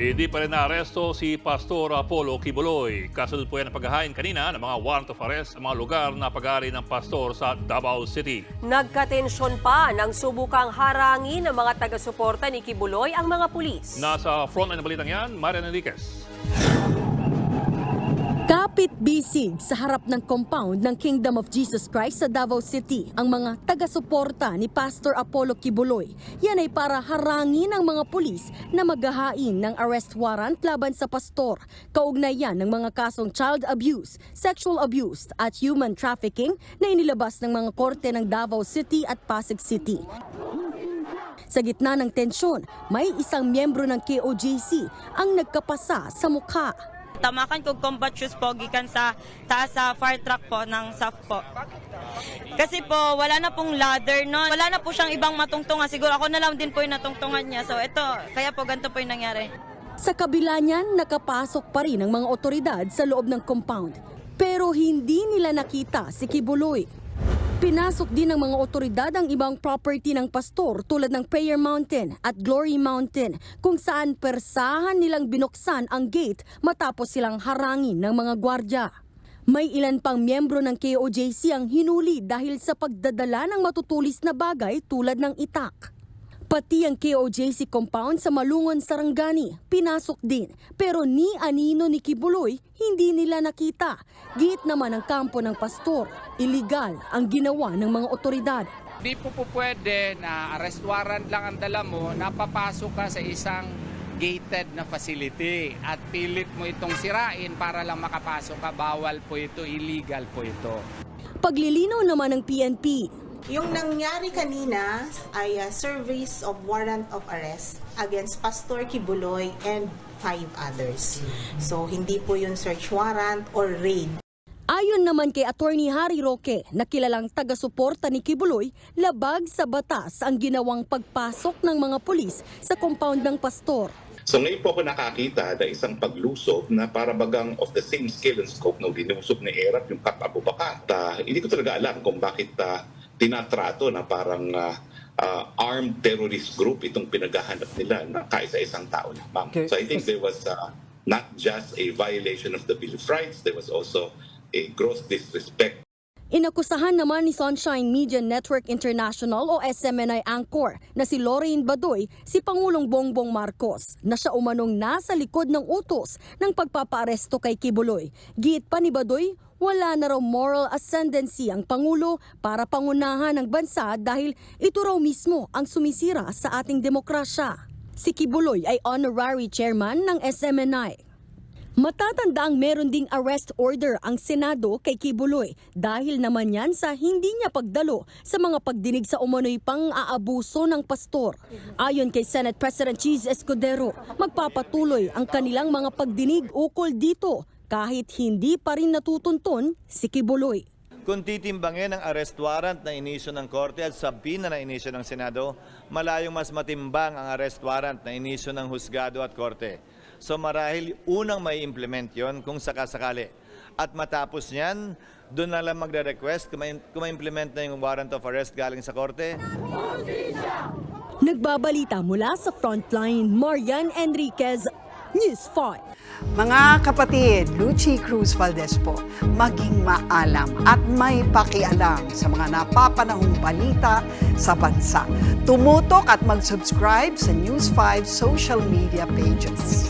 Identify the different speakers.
Speaker 1: Hindi pa rin naaresto si Pastor Apollo Kibuloy. Kasunod po yan ang paghahain kanina ng mga warrant of arrest sa mga lugar na pag-aari ng pastor sa Davao City.
Speaker 2: Nagkatensyon pa nang subukang harangin ng mga taga-suporta ni Kibuloy ang mga pulis.
Speaker 1: Nasa frontline ng balitang yan, Marian Enriquez.
Speaker 3: Kapit bisig sa harap ng compound ng Kingdom of Jesus Christ sa Davao City ang mga taga-suporta ni Pastor Apollo Kibuloy. Yan ay para harangin ang mga pulis na maghahain ng arrest warrant laban sa pastor. Kaugnayan ng mga kasong child abuse, sexual abuse at human trafficking na inilabas ng mga korte ng Davao City at Pasig City. Sa gitna ng tensyon, may isang miyembro ng KOJC ang nagkapasa sa mukha.
Speaker 4: Tamakan kog combat shoes po gikan sa taas sa fire truck po ng SAF po. Kasi po wala na pong ladder no. Wala na po siyang ibang matungtungan. Siguro ako na lang din po yung natungtungan niya. So ito, kaya po ganito po yung nangyari.
Speaker 3: Sa kabila niyan, nakapasok pa rin ang mga otoridad sa loob ng compound. Pero hindi nila nakita si Kibuloy. Pinasok din ng mga otoridad ang ibang property ng pastor tulad ng Prayer Mountain at Glory Mountain kung saan persahan nilang binuksan ang gate matapos silang harangin ng mga gwardya. May ilan pang miyembro ng KOJC ang hinuli dahil sa pagdadala ng matutulis na bagay tulad ng itak. Pati ang KOJC compound sa Malungon, Sarangani, pinasok din. Pero ni Anino ni Kibuloy, hindi nila nakita. Git naman ang kampo ng pastor. Illegal ang ginawa ng mga otoridad.
Speaker 5: Di po po pwede na arrest warrant lang ang dala mo, napapasok ka sa isang gated na facility at pilit mo itong sirain para lang makapasok ka. Bawal po ito, illegal po ito.
Speaker 3: Paglilinaw naman ng PNP,
Speaker 6: Yung nangyari kanina ay uh, service of warrant of arrest against Pastor Kibuloy and five others. So hindi po yun search warrant or raid.
Speaker 3: Ayon naman kay Attorney Harry Roque na kilalang taga-suporta ni Kibuloy, labag sa batas ang ginawang pagpasok ng mga pulis sa compound ng pastor.
Speaker 7: So ngayon po ako nakakita na isang paglusob na para bagang of the same scale and scope na dinusob ni Erap yung Kat Abubakar. Uh, hindi ko talaga alam kung bakit uh, tinatrato na parang uh, uh, armed terrorist group itong pinaghahanap nila na kaisa-isang tao lamang.
Speaker 8: Okay.
Speaker 7: So I think there was uh, not just a violation of the Bill of Rights, there was also a gross disrespect
Speaker 3: Inakusahan naman ni Sunshine Media Network International o SMNI anchor na si Lorraine Badoy si Pangulong Bongbong Marcos na siya umanong nasa likod ng utos ng pagpapaaresto kay Kibuloy. Giit pa ni Badoy, wala na raw moral ascendancy ang Pangulo para pangunahan ng bansa dahil ito raw mismo ang sumisira sa ating demokrasya. Si Kibuloy ay honorary chairman ng SMNI. Matatanda ang meron ding arrest order ang Senado kay Kibuloy dahil naman yan sa hindi niya pagdalo sa mga pagdinig sa umano'y pang-aabuso ng pastor. Ayon kay Senate President Cheese Escudero, magpapatuloy ang kanilang mga pagdinig ukol dito kahit hindi pa rin natutunton si Kibuloy.
Speaker 9: Kung titimbangin ang arrest warrant na inisyo ng Korte at sabihin na inisyo ng Senado, malayong mas matimbang ang arrest warrant na inisyo ng Husgado at Korte. So marahil unang may implement yon kung sakasakali. At matapos niyan, doon na lang magre-request kung may- kung ma-implement na yung warrant of arrest galing sa Korte.
Speaker 3: Nagbabalita mula sa Frontline, Marian Enriquez, News 5.
Speaker 8: Mga kapatid, Lucy Cruz Valdez po, maging maalam at may pakialam sa mga napapanahong balita sa bansa. Tumutok at mag-subscribe sa News 5 social media pages.